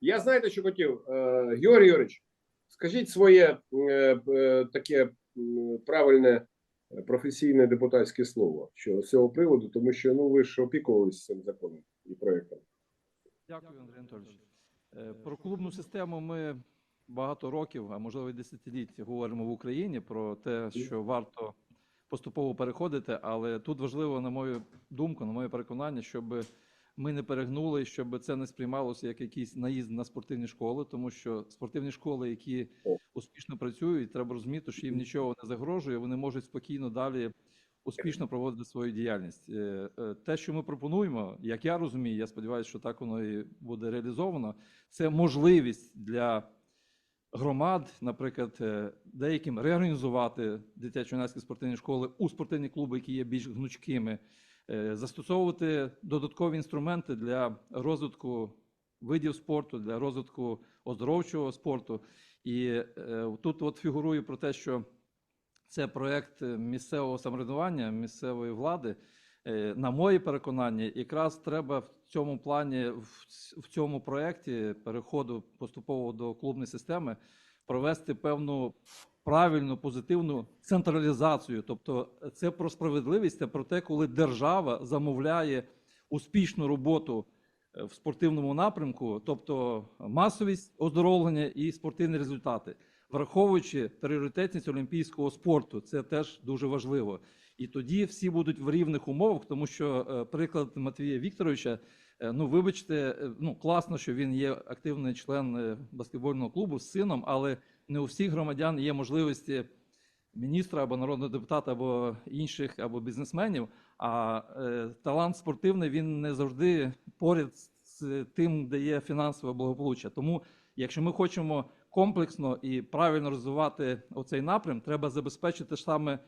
Я знаєте, що хотів? Е, Георгій Георгійович, скажіть своє е, е, таке правильне професійне депутатське слово що з цього приводу, тому що ну ви ж опікувалися цим законом і проектом. Дякую, Андрій Анатольович. Про клубну систему ми багато років, а можливо і десятиліть, говоримо в Україні про те, що варто поступово переходити, але тут важливо, на мою думку, на моє переконання, щоб ми не перегнули, щоб це не сприймалося як якийсь наїзд на спортивні школи, тому що спортивні школи, які успішно працюють, треба розуміти, що їм нічого не загрожує, вони можуть спокійно далі успішно проводити свою діяльність. Е, е, Те, що ми пропонуємо, як я розумію, я сподіваюся, що так воно і буде реалізовано. Це можливість для громад, наприклад, е, деяким реорганізувати дитячо-юнацькі спортивні школи у спортивні клуби, які є більш гнучкими, застосовувати додаткові інструменти для розвитку видів спорту, для розвитку оздоровчого спорту. І е, тут от фігурує про те, що це проект місцевого самоврядування, місцевої влади. Е, На моє переконання, якраз треба в цьому плані, в цьому проєкті переходу поступово до клубної системи провести певну правильну, позитивну централізацію. Тобто, це про справедливість, це про те, коли держава замовляє успішну роботу е, в спортивному напрямку, тобто масовість оздоровлення і спортивні результати враховуючи пріоритетність олімпійського спорту, це теж дуже важливо. І тоді всі будуть в рівних умовах, тому що е, приклад Матвія Вікторовича. е, Ну, вибачте, е, ну класно, що він є активний член баскетбольного клубу з сином, але не у всіх громадян є можливості міністра або народного депутата, або інших, або бізнесменів. А е, талант спортивний він не завжди поряд з тим, де є фінансове благополуччя. Тому, якщо ми хочемо комплексно і правильно розвивати оцей напрям, треба забезпечити саме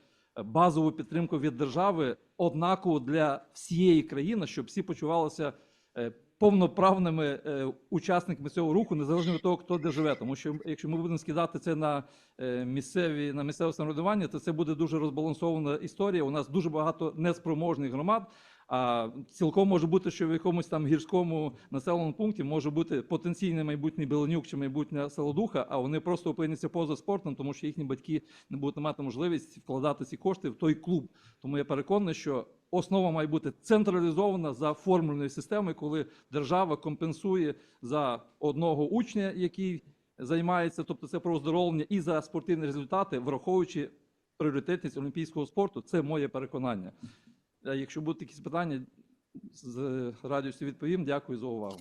базову підтримку від держави однаково для всієї країни, щоб всі почувалися е, повноправними е, учасниками цього руху, незалежно від того, хто де живе. Тому що якщо ми будемо скидати це на е, місцеві на місцеве самоврядування, то це буде дуже розбалансована історія. У нас дуже багато неспроможних громад. А цілком може бути, що в якомусь там гірському населеному пункті може бути потенційний майбутній Беленюк чи майбутня Солодуха, а вони просто опиняться поза спортом, тому що їхні батьки не будуть мати можливість вкладати ці кошти в той клуб. Тому я переконаний, що основа має бути централізована за формульною системою, коли держава компенсує за одного учня, який займається, тобто це про оздоровлення, і за спортивні результати, враховуючи пріоритетність олімпійського спорту. Це моє переконання. Якщо будуть якісь питання, з радістю відповім. Дякую за увагу.